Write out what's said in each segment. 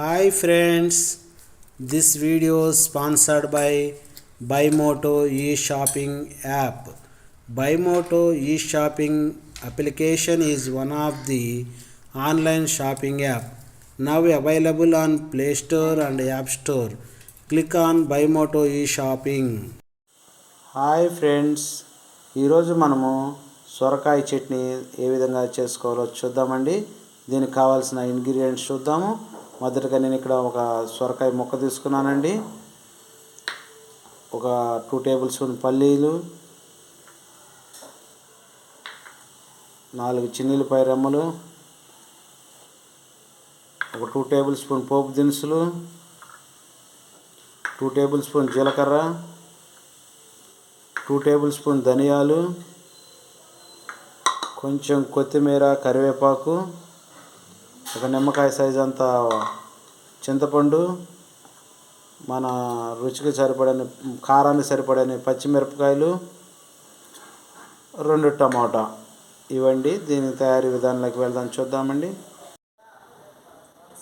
Hi friends this video sponsored by Bymoto e shopping app Bymoto e shopping application is one of the online shopping app now available on Play Store and App Store click on Bymoto e shopping hi friends ఈరోజు మనము సొరకాయ చట్నీ ఏ విధంగా చేసుకోవాలో చూద్దామండి దీనికి కావాల్సిన ingredients చూద్దాము మొదటగా నేను ఇక్కడ ఒక సొరకాయ ముక్క తీసుకున్నానండి. ఒక టూ టేబుల్ స్పూన్ పల్లీలు నాలుగు చిన్నీలు రెమ్మలు ఒక టూ టేబుల్ స్పూన్ పోపు దినుసులు టూ టేబుల్ స్పూన్ జీలకర్ర టూ టేబుల్ స్పూన్ ధనియాలు కొంచెం కొత్తిమీర కరివేపాకు ఒక నిమ్మకాయ సైజ్ అంత చింతపండు మన రుచికి సరిపడని కారానికి సరిపడని పచ్చిమిరపకాయలు రెండు టమాటా. ఇవ్వండి దీని తయారీ విధానంలోకి వెళ్దాం చూద్దామండి.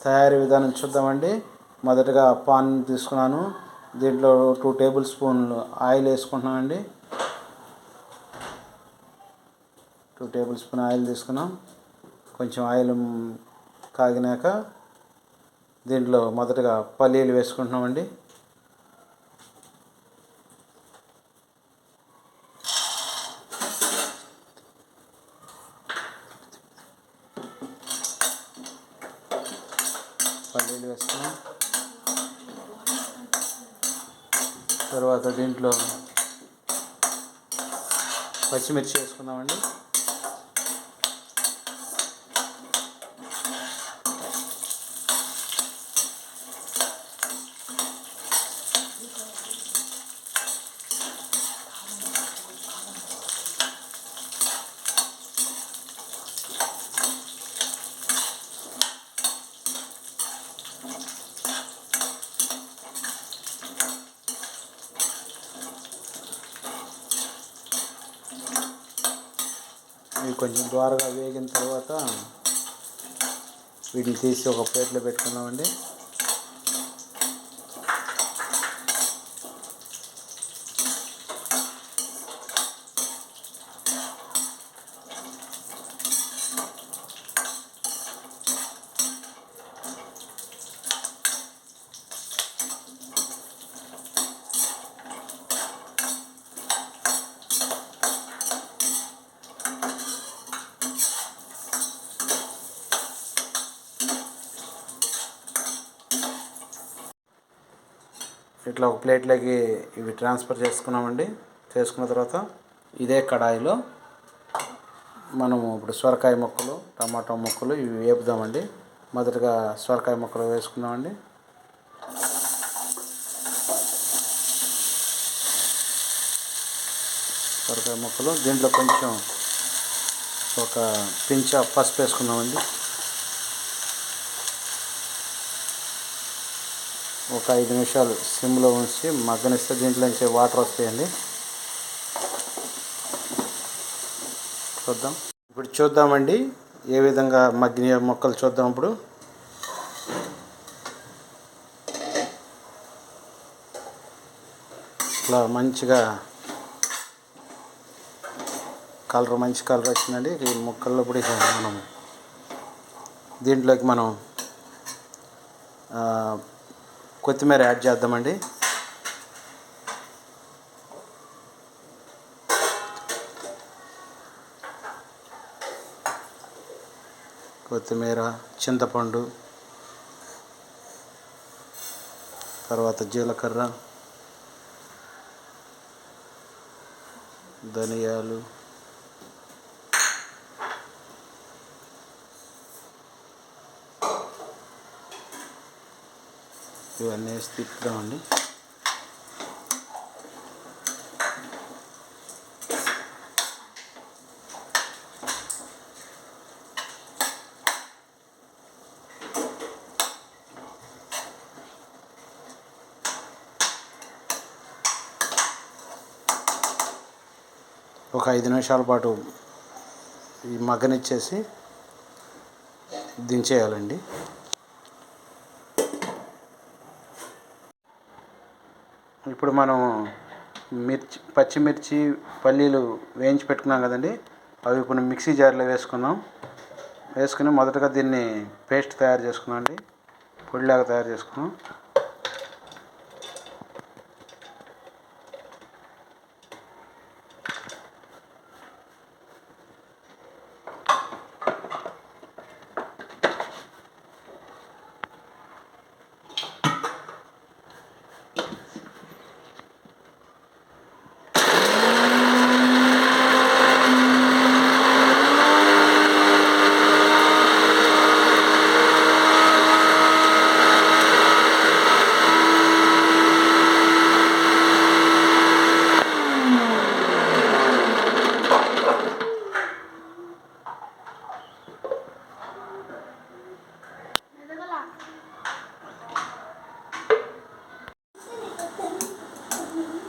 తయారీ విధానం చూద్దామండి. మొదటగా పాన్ తీసుకున్నాను. దీంట్లో టూ టేబుల్ స్పూన్లు ఆయిల్ వేసుకుంటున్నామండి టూ టేబుల్ స్పూన్ ఆయిల్ తీసుకున్నాం. కొంచెం ఆయిల్ కాగినాక దీంట్లో మొదటగా పల్లీలు వేసుకుంటున్నామండి. పల్లీలు వేసుకున్నాం. తర్వాత దీంట్లో పచ్చిమిర్చి వేసుకుందామండి. ఇవి కొంచెం ద్వారగా వేగిన తర్వాత వీటిని తీసి ఒక ప్లేట్లో పెట్టుకున్నామండి ఇట్లా ఒక ప్లేట్లోకి ఇవి ట్రాన్స్ఫర్ చేసుకున్నామండి. చేసుకున్న తర్వాత ఇదే కడాయిలో మనము ఇప్పుడు సొరకాయ ముక్కలు టమాటా ముక్కలు ఇవి వేపుదామండి. మొదటగా సొరకాయ ముక్కలు వేసుకున్నామండి సొరకాయ ముక్కలు. దీంట్లో కొంచెం ఒక పించ పసుపు వేసుకున్నామండి ఒక ఐదు నిమిషాలు సిమ్లో ఉంచి మగ్గనిస్తే దీంట్లో నుంచి వాటర్ వస్తాయండి. చూద్దాం. ఇప్పుడు చూద్దామండి ఏ విధంగా మగ్గిన మొక్కలు చూద్దాం ఇప్పుడు. ఇట్లా మంచిగా కలర్ మంచి కలర్ వచ్చిందండి. ఈ మొక్కల్లో ఇప్పుడు మనం దీంట్లోకి మనం కొత్తిమీర యాడ్ చేద్దామండి. కొత్తిమీర చింతపండు తర్వాత జీలకర్ర ధనియాలు ఇవన్నీ వేసి తిప్పుదామండి ఒక ఐదు నిమిషాల పాటు ఈ మగ్గనిచ్చేసి దించేయాలండి. ఇప్పుడు మనం మిర్చి పచ్చిమిర్చి పల్లీలు వేయించి పెట్టుకున్నాం కదండి. అవి ఇప్పుడు మిక్సీ జార్లో వేసుకున్నాం వేసుకుని మొదటగా దీన్ని పేస్ట్ తయారు చేసుకున్నాం అండి. పొడిలాగా తయారు చేసుకున్నాం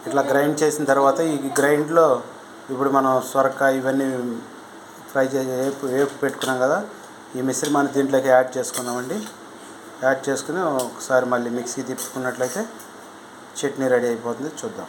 ఇట్లా గ్రైండ్ చేసిన తర్వాత ఈ గ్రైండ్లో ఇప్పుడు మనం సొరకాయ ఇవన్నీ ఫ్రై చేసి వేపు వేపు పెట్టుకున్నాం కదా ఈ మిశ్రమాన్ని దీంట్లోకి యాడ్ చేసుకున్నామండి యాడ్ చేసుకుని ఒకసారి మళ్ళీ మిక్సీ తిప్పుకున్నట్లయితే చట్నీ రెడీ అయిపోతుంది. చూద్దాం.